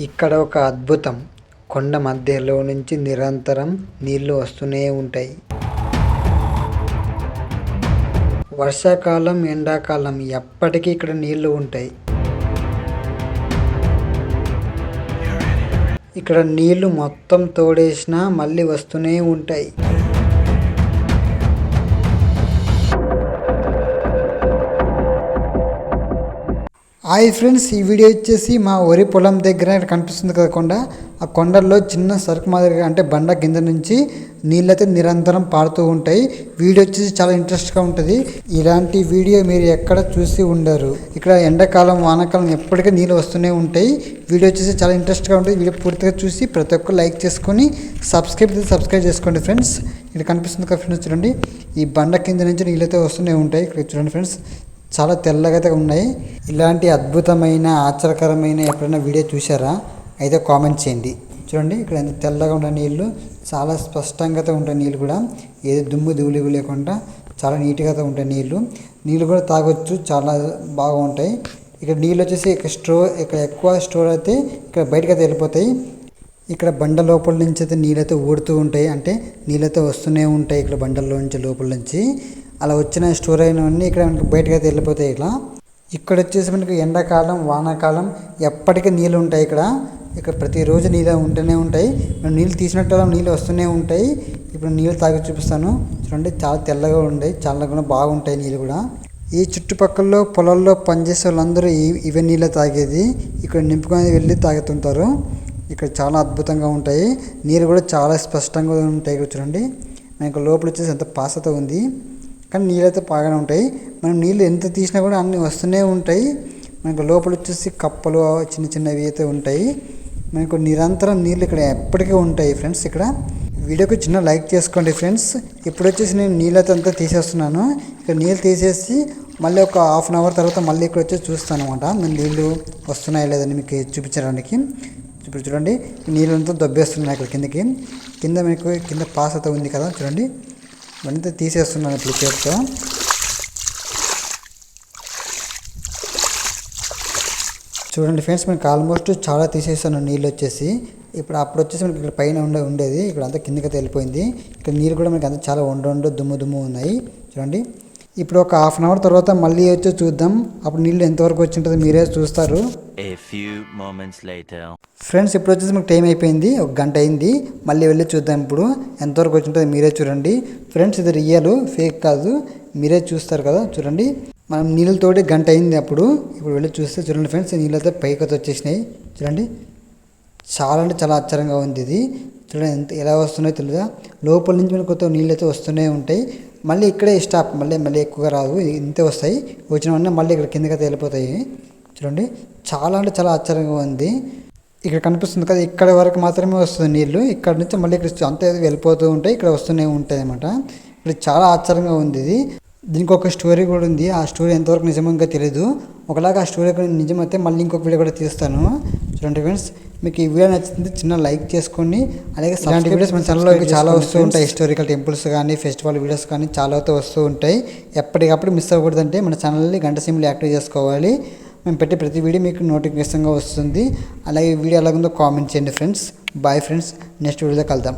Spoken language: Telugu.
ఇక్కడ ఒక అద్భుతం. కొండ మధ్యలో నుంచి నిరంతరం నీళ్ళు వస్తూనే ఉంటాయి. వర్షాకాలం ఎండాకాలం ఎప్పటికీ ఇక్కడ నీళ్ళు ఉంటాయి. ఇక్కడ నీళ్ళు మొత్తం తోడేసినా మళ్ళీ వస్తూనే ఉంటాయి. హాయ్ ఫ్రెండ్స్ ఈ వీడియో వచ్చేసి మా వరి పొలం దగ్గర ఇక్కడ కనిపిస్తుంది కదా కొండ. ఆ కొండల్లో చిన్న సరుకు మాదిరిగా అంటే బండ కింద నుంచి నీళ్ళైతే నిరంతరం పారుతూ ఉంటాయి. వీడియో వచ్చేసి చాలా ఇంట్రెస్ట్గా ఉంటుంది. ఇలాంటి వీడియో మీరు ఎక్కడ చూసి ఉండరు. ఇక్కడ ఎండాకాలం వానాకాలం ఎప్పటికీ నీళ్ళు వస్తూనే ఉంటాయి. వీడియో వచ్చేసి చాలా ఇంట్రెస్ట్గా ఉంటుంది. వీడియో పూర్తిగా చూసి ప్రతి ఒక్కరు లైక్ చేసుకొని సబ్స్క్రైబ్ సబ్స్క్రైబ్ చేసుకోండి ఫ్రెండ్స్. ఇక్కడ కనిపిస్తుంది కదా ఫ్రెండ్స్ చూడండి. ఈ బండ కింద నుంచి నీళ్ళైతే వస్తూనే ఉంటాయి. ఇక్కడ చూడండి ఫ్రెండ్స్. చాలా తెల్లగా ఉన్నాయి. ఇలాంటి అద్భుతమైన ఆశ్చర్యకరమైన ఎప్పుడైనా వీడియో చూసారా అయితే కామెంట్ చేయండి. చూడండి ఇక్కడ ఎంత తెల్లగా ఉన్న నీళ్ళు చాలా స్పష్టంగా ఉంటాయి నీళ్ళు కూడా. ఏదో దుమ్ము ధూళి లేకుండా చాలా నీట్గా ఉంటాయి నీళ్ళు నీళ్ళు కూడా తాగొచ్చు చాలా బాగుంటాయి. ఇక్కడ నీళ్ళు వచ్చేసి ఇక్కడ స్టోర్ ఇక్కడ ఎక్కువ స్టోర్ అయితే ఇక్కడ బయటకు అయితే వెళ్ళిపోతాయి. ఇక్కడ బండ లోపల నుంచి అయితే నీళ్ళైతే ఊడుతూ ఉంటాయి. అంటే నీళ్ళైతే వస్తూనే ఉంటాయి ఇక్కడ బండల్లో నుంచి లోపల నుంచి. అలా వచ్చిన స్టోర్ అయినవన్నీ ఇక్కడ మనకి బయటకు అయితే వెళ్ళిపోతాయి ఇట్లా. ఇక్కడ వచ్చేసి మనకి ఎండాకాలం వానాకాలం ఎప్పటికీ నీళ్ళు ఉంటాయి ఇక్కడ. ఇక్కడ ప్రతిరోజు నీళ్ళు ఉంటూనే ఉంటాయి. మనం నీళ్ళు తీసినట్టు నీళ్ళు వస్తూనే ఉంటాయి. ఇప్పుడు నీళ్ళు తాగి చూపిస్తాను. చూడండి చాలా తెల్లగా ఉంటాయి చాలా కూడా బాగుంటాయి నీళ్ళు కూడా. ఈ చుట్టుపక్కల పొలాల్లో పనిచేసే వాళ్ళందరూ ఇవే నీళ్ళే తాగేది. ఇక్కడ నింపుకొని వెళ్ళి తాగుతుంటారు. ఇక్కడ చాలా అద్భుతంగా ఉంటాయి. నీరు కూడా చాలా స్పష్టంగా ఉంటాయి ఇక్కడ చూడండి. మనకు లోపల వచ్చేసి ఎంత పాసత ఉంది. కానీ నీళ్ళైతే బాగానే ఉంటాయి. మనం నీళ్ళు ఎంత తీసినా కూడా అన్నీ వస్తూనే ఉంటాయి. మనకు లోపల వచ్చేసి కప్పలు చిన్న చిన్నవి అయితే ఉంటాయి. మనకు నిరంతరం నీళ్ళు ఇక్కడ ఎప్పటికీ ఉంటాయి ఫ్రెండ్స్ ఇక్కడ. వీడియోకి చిన్న లైక్ చేసుకోండి ఫ్రెండ్స్. ఇప్పుడు వచ్చేసి నేను నీళ్ళతో అంతా తీసేస్తున్నాను. ఇక్కడ నీళ్ళు తీసేసి మళ్ళీ ఒక హాఫ్ అన్ అవర్ తర్వాత మళ్ళీ ఇక్కడ వచ్చి చూస్తాను అనమాట నీళ్ళు వస్తున్నాయా లేదని మీకు చూపించడానికి. ఇప్పుడు చూడండి. నీళ్ళంతా దొబ్బేస్తున్నాయి ఇక్కడ కిందకి. కింద మీకు కింద పాస్ అయితే ఉంది కదా చూడండి. ఇవన్నీ తీసేస్తున్నాను ఇప్పుడు చేతితో. చూడండి ఫ్రెండ్స్ మనకి ఆల్మోస్ట్ చాలా తీసేసాను నీళ్ళు వచ్చేసి. ఇప్పుడు అప్పుడు వచ్చేసి మనకి ఇక్కడ పైన ఉండే ఉండేది. ఇక్కడ అంతా కిందకి వెళ్ళిపోయింది. ఇక్కడ నీళ్ళు కూడా మనకి అంతా చాలా వండ దుమ్ము దుమ్ము ఉన్నాయి. చూడండి. ఇప్పుడు ఒక హాఫ్ అన్ అవర్ తర్వాత మళ్ళీ వచ్చి చూద్దాం. అప్పుడు నీళ్ళు ఎంతవరకు వచ్చి ఉంటుందో మీరే చూస్తారు. A few moments later. Friends ఇప్పుడు వచ్చేసి మనకు టైం అయిపోయింది. ఒక గంట అయింది. మళ్ళీ వెళ్ళి చూద్దాం ఇప్పుడు. ఎంతవరకు వచ్చింటుందో మీరే చూడండి. ఫ్రెండ్స్ ఇది రియల్ ఫేక్ కాదు. మీరే చూస్తారు కదా చూడండి. మనం నీళ్ళతోటి గంట అయింది అప్పుడు. ఇప్పుడు వెళ్ళి చూస్తే చూడండి ఫ్రెండ్స్ నీళ్ళతో పైకి వచ్చేసినాయి. చూడండి. చాలా అంటే చాలా ఆశ్చర్యంగా ఉంది ఇది. చూడండి ఎంత ఎలా వస్తున్నాయో తెలియదా లోపల నుంచి మనకు కొత్త నీళ్ళు అయితే వస్తూనే ఉంటాయి. మళ్ళీ ఇక్కడే స్టాప్ మళ్ళీ మళ్ళీ ఎక్కువగా రాదు. ఇంతే వస్తాయి. వచ్చిన వెంటనే మళ్ళీ ఇక్కడ కిందకి వెళ్ళిపోతాయి. చూడండి. చాలా అంటే చాలా ఆశ్చర్యంగా ఉంది. ఇక్కడ కనిపిస్తుంది కదా ఇక్కడ వరకు మాత్రమే వస్తుంది నీళ్ళు ఇక్కడ నుంచి మళ్ళీ ఇక్కడ అంతే వెళ్ళిపోతూ ఉంటాయి ఇక్కడ వస్తూనే ఉంటాయి అనమాట ఇక్కడ చాలా ఆశ్చర్యంగా ఉంది ఇది. దీనికి ఒక స్టోరీ కూడా ఉంది. ఆ స్టోరీ ఎంతవరకు నిజంగా తెలియదు ఒకలాగా ఆ స్టోరీ కూడా నిజమైతే మళ్ళీ ఇంకొక వీడియో కూడా తీస్తాను. చూడండి ఫ్రెండ్స్ మీకు ఈ వీడియో నచ్చింది చిన్న లైక్ చేసుకోండి. అలాగే ఇలాంటి వీడియోస్ మన ఛానల్లో చాలా వస్తూ ఉంటాయి. హిస్టారికల్ టెంపుల్స్ కానీ ఫెస్టివల్ వీడియోస్ కానీ చాలా అయితే వస్తూ ఉంటాయి. ఎప్పటికప్పుడు మిస్ అవ్వకూడదంటే మన ఛానల్ని గంట సిమ్లు యాక్టివ్ చేసుకోవాలి. మేము పెట్టే ప్రతి వీడియో మీకు నోటిఫికేషన్గా వస్తుంది. అలాగే వీడియో ఎలాగుందో కామెంట్ చేయండి ఫ్రెండ్స్. బాయ్ ఫ్రెండ్స్ నెక్స్ట్ వీడియోలో కలుద్దాం.